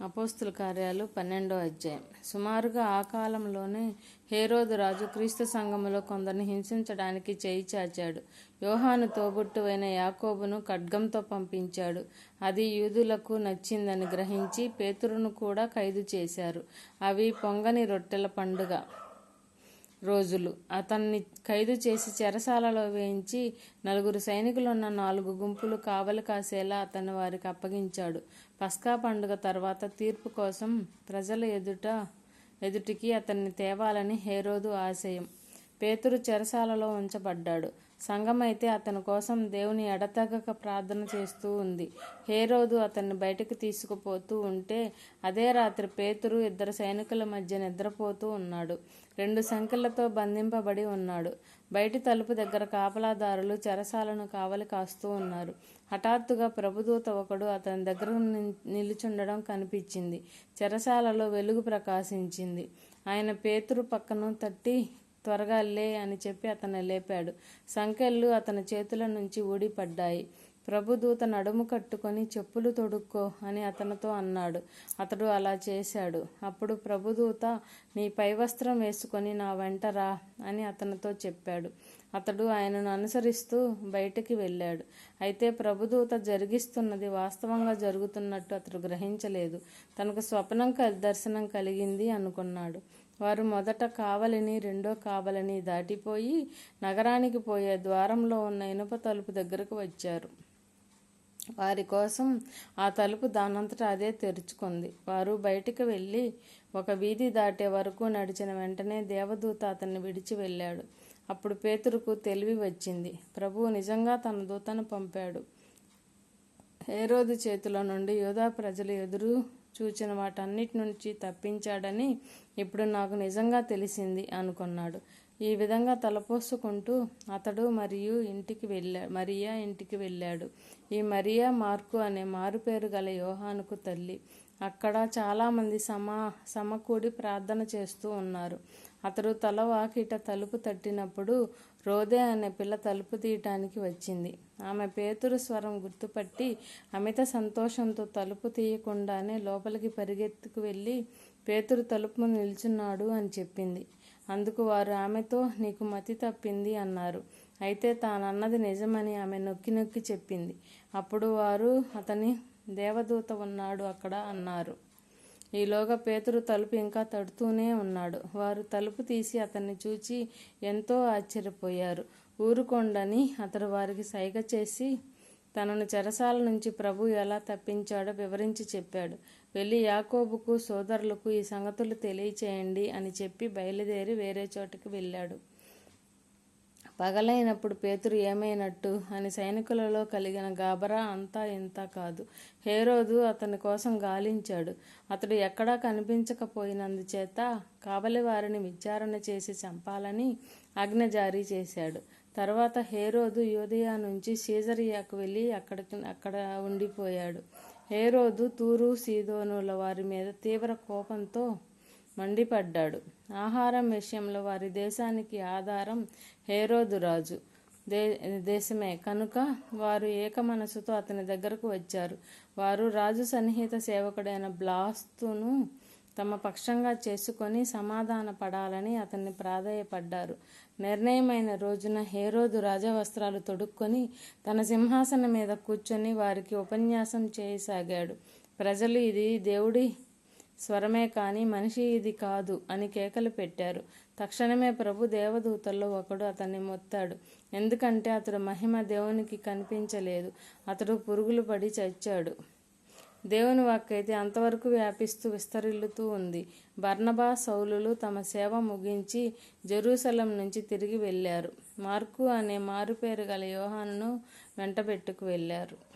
అపోస్తుల కార్యాలు పన్నెండో అధ్యాయం. సుమారుగా ఆ కాలంలోనే హేరోదు రాజు క్రీస్తు సంఘములో కొందరిని హింసించడానికి చేయి చాచాడు. యోహాను తోబుట్టువైన యాకోబును ఖడ్గంతో పంపించాడు. అది యూదులకు నచ్చిందని గ్రహించి పేతురును కూడా ఖైదు చేశారు. అవి పొంగని రొట్టెల పండుగ. రోజులు. అతన్ని ఖైదు చేసి చెరసాలలో వేయించి నలుగురు సైనికులున్న నాలుగు గుంపులు కావలి కాసేలా అతన్ని వారికి అప్పగించాడు. పస్కా పండుగ తర్వాత తీర్పు కోసం ప్రజల ఎదుట ఎదుటికి అతన్ని తేవాలని హేరోదు ఆశయం. పేతురు చెరసాలలో ఉంచబడ్డాడు. సంఘమైతే అతని కోసం దేవుని ఎడతగక ప్రార్థన చేస్తూ ఉంది. హేరోదు అతన్ని బయటకు తీసుకుపోతూ ఉంటే అదే రాత్రి పేతురు ఇద్దరు సైనికుల మధ్య నిద్రపోతూ ఉన్నాడు. రెండు సంఖ్యలతో బంధింపబడి ఉన్నాడు. బయటి తలుపు దగ్గర కాపలాదారులు చెరసాలను కావలి కాస్తూ ఉన్నారు. హఠాత్తుగా ప్రభుదూత ఒకడు అతని దగ్గర ని- నిలుచుండడం కనిపించింది. చెరసాలలో వెలుగు ప్రకాశించింది. ఆయన పేతురు పక్కను తట్టి త్వరగా లే అని చెప్పి అతను లేపాడు. సంకెళ్ళు అతని చేతుల నుంచి ఊడిపడ్డాయి. ప్రభుదూత నడుము కట్టుకొని చెప్పులు తొడుక్కో అని అతనితో అన్నాడు. అతడు అలా చేశాడు. అప్పుడు ప్రభుదూత నీ పై వస్త్రం వేసుకొని నా వెంట రా అని అతనితో చెప్పాడు. అతడు ఆయనను అనుసరిస్తూ బయటికి వెళ్ళాడు. అయితే ప్రభుదూత జరిగిస్తున్నది వాస్తవంగా జరుగుతున్నట్టు అతడు గ్రహించలేదు. తనకు స్వప్నం దర్శనం కలిగింది అనుకున్నాడు. వారు మొదట కావలిని రెండో కావలిని దాటిపోయి నగరానికి పోయే ద్వారంలో ఉన్న ఇనుప తలుపు దగ్గరకు వచ్చారు. వారి కోసం ఆ తలుపు దానంతట అదే తెరుచుకుంది. వారు బయటికి వెళ్ళి ఒక వీధి దాటే వరకు నడిచిన వెంటనే దేవదూత అతన్ని విడిచి వెళ్ళాడు. అప్పుడు పేతురుకు తెలివి వచ్చింది. ప్రభువు నిజంగా తన దూతను పంపాడు. హేరోదు చేతిలో నుండి యోధా ప్రజలు ఎదురు చూచిన వాటన్నిటి నుంచి తప్పించాడని ఇప్పుడు నాకు నిజంగా తెలిసింది అనుకున్నాడు. ఈ విధంగా తలపోసుకుంటూ అతడు మరియు ఇంటికి వెళ్ళా మరియా ఇంటికి వెళ్ళాడు. ఈ మరియా మార్కు అనే మారుపేరు గల యోహానుకు తల్లి. అక్కడ చాలామంది సమా సమకూడి ప్రార్థన చేస్తూ ఉన్నారు. అతడు తల వాకిట తలుపు తట్టినప్పుడు రోదే అనే పిల్ల తలుపు తీయటానికి వచ్చింది. ఆమె పేతురు స్వరం గుర్తుపట్టి అమిత సంతోషంతో తలుపు తీయకుండానే లోపలికి పరిగెత్తుకు వెళ్ళి పేతురు తలుపు నిల్చున్నాడు అని చెప్పింది. అందుకు వారు ఆమెతో నీకు మతి తప్పింది అన్నారు. అయితే తానన్నది నిజమని ఆమె నొక్కి నొక్కి చెప్పింది. అప్పుడు వారు అతని దేవదూత ఉన్నాడు అక్కడ అన్నారు. ఈలోగా పేతురు తలుపు ఇంకా తడుతూనే ఉన్నాడు. వారు తలుపు తీసి అతన్ని చూచి ఎంతో ఆశ్చర్యపోయారు. ఊరుకోండని అతడు వారికి సైగ చేసి తనను చెరసాల నుంచి ప్రభు ఎలా తప్పించాడో వివరించి చెప్పాడు. వెళ్ళి యాకోబుకు సోదరులకు ఈ సంగతులు తెలియచేయండి అని చెప్పి బయలుదేరి వేరే చోటికి వెళ్ళాడు. పగలైనప్పుడు పేతురు ఏమైనట్టు? అని సైనికులలో కలిగిన గాబరా అంతా ఇంత కాదు. హేరోదు అతని కోసం గాలించాడు. అతడు ఎక్కడా కనిపించకపోయినందుచేత కావలి వారిని విచారణ చేసి చంపాలని ఆజ్ఞ జారీ చేశాడు. తర్వాత హేరోదు యోధయా నుంచి సీజరియాకు వెళ్ళి అక్కడికి అక్కడ ఉండిపోయాడు. హేరోదు తూరు సీదోనుల వారి మీద తీవ్ర కోపంతో మండిపడ్డాడు. ఆహారం విషయంలో వారి దేశానికి ఆధారం హేరోదు రాజు దే దేశమే. కనుక వారు ఏక మనసుతో అతని దగ్గరకు వచ్చారు. వారు రాజు సన్నిహిత సేవకుడైన బ్లాస్తును తమ పక్షంగా చేసుకొని సమాధాన పడాలని అతన్ని ప్రాధేయపడ్డారు. నిర్ణయమైన రోజున హేరోదు రాజవస్త్రాలు తొడుక్కొని తన సింహాసనం మీద కూర్చొని వారికి ఉపన్యాసం చేయసాగాడు. ప్రజలు ఇది దేవుడి స్వరమే కానీ మనిషి ఇది కాదు అని కేకలు పెట్టారు. తక్షణమే ప్రభు దేవదూతల్లో ఒకడు అతన్ని మొత్తాడు. ఎందుకంటే అతడు మహిమ దేవునికి కనిపించలేదు. అతడు పురుగులు పడి చచ్చాడు. దేవుని వాక్కైతే అంతవరకు వ్యాపిస్తూ విస్తరిల్లుతూ ఉంది. బర్నబా సౌలులు తమ సేవ ముగించి జెరూసలం నుంచి తిరిగి వెళ్ళారు. మార్కు అనే మారుపేరు గల యోహాను వెంటబెట్టుకు వెళ్ళారు.